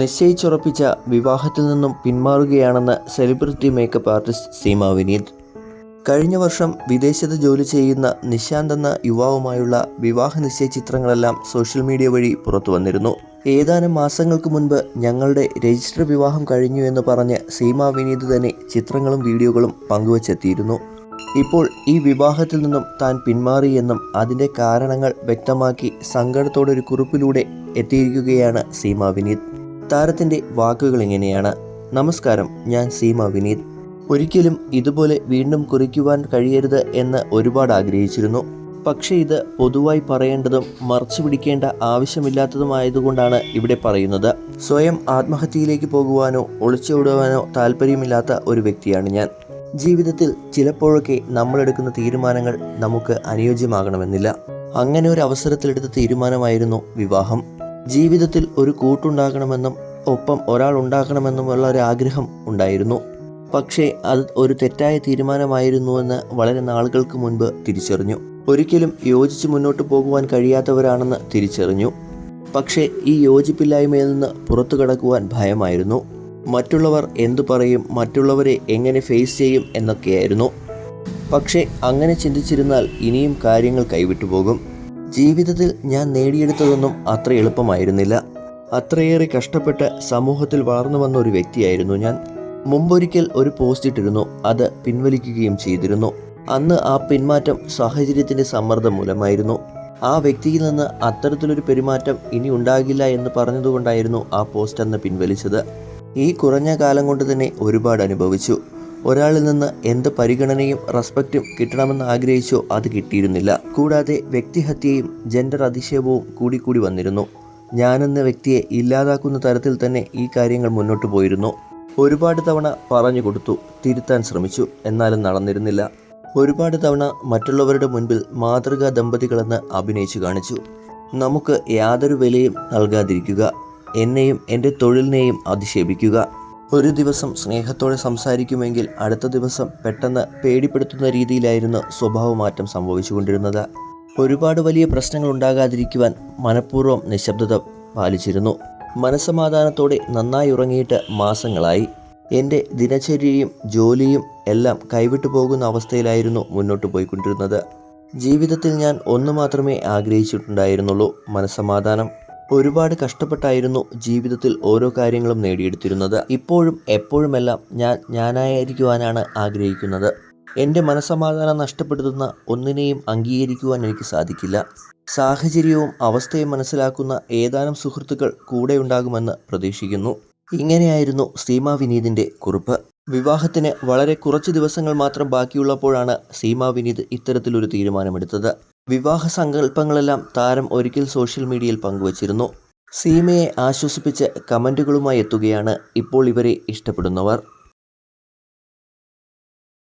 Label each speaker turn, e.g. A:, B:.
A: നിശ്ചയിച്ചുറപ്പിച്ച വിവാഹത്തിൽ നിന്നും പിന്മാറുകയാണെന്ന് celebrity makeup artist Seema Vineeth. കഴിഞ്ഞ വർഷം വിദേശത്ത് ജോലി ചെയ്യുന്ന നിശാന്ത് എന്ന യുവാവുമായുള്ള വിവാഹ നിശ്ചയ ചിത്രങ്ങളെല്ലാം സോഷ്യൽ മീഡിയ വഴി പുറത്തു വന്നിരുന്നു. ഏതാനും മാസങ്ങൾക്ക് മുൻപ് ഞങ്ങളുടെ രജിസ്റ്റർ വിവാഹം കഴിഞ്ഞു എന്ന് പറഞ്ഞ് സീമ വിനീത് തന്നെ ചിത്രങ്ങളും വീഡിയോകളും പങ്കുവച്ചെത്തിയിരുന്നു. ഇപ്പോൾ ഈ വിവാഹത്തിൽ നിന്നും താൻ പിന്മാറിയെന്നും അതിന്റെ കാരണങ്ങൾ വ്യക്തമാക്കി സങ്കടത്തോടെ ഒരു കുറിപ്പിലൂടെ എത്തിയിരിക്കുകയാണ് സീമ വിനീത്. താരത്തിന്റെ വാക്കുകൾ ഇങ്ങനെയാണ് നമസ്കാരം ഞാൻ സീമ വിനീത്. ഒരിക്കലും ഇതുപോലെ വീണ്ടും കുറിക്കുവാൻ കഴിയരുത് എന്ന് ഒരുപാട് ആഗ്രഹിച്ചിരുന്നു. പക്ഷേ ഇത് പൊതുവായി പറയേണ്ടതും മറച്ചു പിടിക്കേണ്ട ആവശ്യമില്ലാത്തതുമായതുകൊണ്ടാണ് ഇവിടെ പറയുന്നത്. സ്വയം ആത്മഹത്യയിലേക്ക് പോകുവാനോ ഒളിച്ചോടുവാനോ താല്പര്യമില്ലാത്ത ഒരു വ്യക്തിയാണ് ഞാൻ. ജീവിതത്തിൽ ചിലപ്പോഴൊക്കെ നമ്മളെടുക്കുന്ന തീരുമാനങ്ങൾ നമുക്ക് അനുയോജ്യമാകണമെന്നില്ല. അങ്ങനെ ഒരു അവസരത്തിലെടുത്ത തീരുമാനമായിരുന്നു വിവാഹം. ജീവിതത്തിൽ ഒരു കൂട്ടുണ്ടാകണമെന്നും ഒപ്പം ഒരാൾ ഉണ്ടാക്കണമെന്നുമുള്ള ഒരു ആഗ്രഹം ഉണ്ടായിരുന്നു. പക്ഷേ അത് ഒരു തെറ്റായ തീരുമാനമായിരുന്നുവെന്ന് വളരെ നാളുകൾക്ക് മുൻപ് തിരിച്ചറിഞ്ഞു. ഒരിക്കലും യോജിച്ച് മുന്നോട്ട് പോകുവാൻ കഴിയാത്തവരാണെന്ന് തിരിച്ചറിഞ്ഞു. പക്ഷേ ഈ യോജിപ്പില്ലായ്മയിൽ നിന്ന് പുറത്തു കടക്കുവാൻ ഭയമായിരുന്നു. മറ്റുള്ളവർ എന്തു പറയും മറ്റുള്ളവരെ എങ്ങനെ ഫേസ് ചെയ്യും എന്നൊക്കെയായിരുന്നു. പക്ഷേ അങ്ങനെ ചിന്തിച്ചിരുന്നാൽ ഇനിയും കാര്യങ്ങൾ കൈവിട്ടു പോകും ജീവിതത്തിൽ ഞാൻ നേടിയെടുത്തതൊന്നും അത്ര എളുപ്പമായിരുന്നില്ല. അത്രയേറെ കഷ്ടപ്പെട്ട് സമൂഹത്തിൽ വളർന്നു വന്ന ഒരു വ്യക്തിയായിരുന്നു ഞാൻ. മുമ്പൊരിക്കൽ ഒരു പോസ്റ്റ് ഇട്ടിരുന്നു. അത് പിൻവലിക്കുകയും ചെയ്തിരുന്നു. അന്ന് ആ പിന്മാറ്റം സാഹചര്യത്തിന്റെ സമ്മർദ്ദം മൂലമായിരുന്നു. ആ വ്യക്തിയിൽ നിന്ന് അത്തരത്തിലൊരു പെരുമാറ്റം ഇനി ഉണ്ടാകില്ല എന്ന് പറഞ്ഞതുകൊണ്ടായിരുന്നു ആ പോസ്റ്റ് അന്ന് പിൻവലിച്ചത്. ഈ കുറഞ്ഞ കാലം കൊണ്ട് തന്നെ ഒരുപാട് അനുഭവിച്ചു. ഒരാളിൽ നിന്ന് എന്ത് പരിഗണനയും റെസ്പെക്റ്റും കിട്ടണമെന്ന് ആഗ്രഹിച്ചോ അത് കിട്ടിയിരുന്നില്ല. കൂടാതെ വ്യക്തിഹത്യയും ജെൻഡർ അധിക്ഷേപവും കൂടിക്കൂടി വന്നിരുന്നു. ഞാനെന്ന വ്യക്തിയെ ഇല്ലാതാക്കുന്ന തരത്തിൽ തന്നെ ഈ കാര്യങ്ങൾ മുന്നോട്ട് പോയിരുന്നു. ഒരുപാട് തവണ പറഞ്ഞു കൊടുത്തു തിരുത്താൻ ശ്രമിച്ചു എന്നാലും നടന്നിരുന്നില്ല. ഒരുപാട് തവണ മറ്റുള്ളവരുടെ മുൻപിൽ മാതൃകാ ദമ്പതികളെന്ന് അഭിനയിച്ചു കാണിച്ചു. നമുക്ക് യാതൊരു വിലയും നൽകാതിരിക്കുക. എന്നെയും എന്റെ തൊഴിലിനെയും അധിക്ഷേപിക്കുക. ഒരു ദിവസം സ്നേഹത്തോടെ സംസാരിക്കുമെങ്കിൽ അടുത്ത ദിവസം പെട്ടെന്ന് പേടിപ്പെടുത്തുന്ന രീതിയിലായിരുന്നു സ്വഭാവമാറ്റം സംഭവിച്ചുകൊണ്ടിരുന്നത്. ഒരുപാട് വലിയ പ്രശ്നങ്ങൾ ഉണ്ടാകാതിരിക്കുവാൻ മനഃപൂർവം നിശബ്ദത പാലിച്ചിരുന്നു. മനസ്സമാധാനത്തോടെ നന്നായി ഉറങ്ങിയിട്ട് മാസങ്ങളായി. എന്റെ ദിനചര്യയും ജോലിയും എല്ലാം കൈവിട്ടു പോകുന്ന അവസ്ഥയിലായിരുന്നു മുന്നോട്ട് പോയിക്കൊണ്ടിരുന്നത്. ജീവിതത്തിൽ ഞാൻ ഒന്ന് മാത്രമേ ആഗ്രഹിച്ചിട്ടുണ്ടായിരുന്നുള്ളൂ മനസ്സമാധാനം. ഒരുപാട് കഷ്ടപ്പെട്ടായിരുന്നു ജീവിതത്തിൽ ഓരോ കാര്യങ്ങളും നേടിയെടുത്തിരുന്നത്. ഇപ്പോഴും എപ്പോഴുമെല്ലാം ഞാൻ ഞാനായിരിക്കുവാനാണ് ആഗ്രഹിക്കുന്നത്. എന്റെ മനസ്സമാധാനം നഷ്ടപ്പെടുത്തുന്ന ഒന്നിനെയും അംഗീകരിക്കുവാൻ എനിക്ക് സാധിക്കില്ല. സാഹചര്യവും അവസ്ഥയും മനസ്സിലാക്കുന്ന ഏതാനും സുഹൃത്തുക്കൾ കൂടെ ഉണ്ടാകുമെന്ന് പ്രതീക്ഷിക്കുന്നു. ഇങ്ങനെയായിരുന്നു സീമ വിനീതിന്റെ കുറിപ്പ്. വിവാഹത്തിന് വളരെ കുറച്ച് ദിവസങ്ങൾ മാത്രം ബാക്കിയുള്ളപ്പോഴാണ് സീമ വിനീത് ഇത്തരത്തിലൊരു തീരുമാനമെടുത്തത്. വിവാഹ സങ്കല്പങ്ങളെല്ലാം താരം ഒരിക്കൽ സോഷ്യൽ മീഡിയയിൽ പങ്കുവച്ചിരുന്നു. സീമയെ ആശ്വസിപ്പിച്ച് കമന്റുകളുമായി എത്തുകയാണ് ഇപ്പോൾ ഇവരെ ഇഷ്ടപ്പെടുന്നവർ.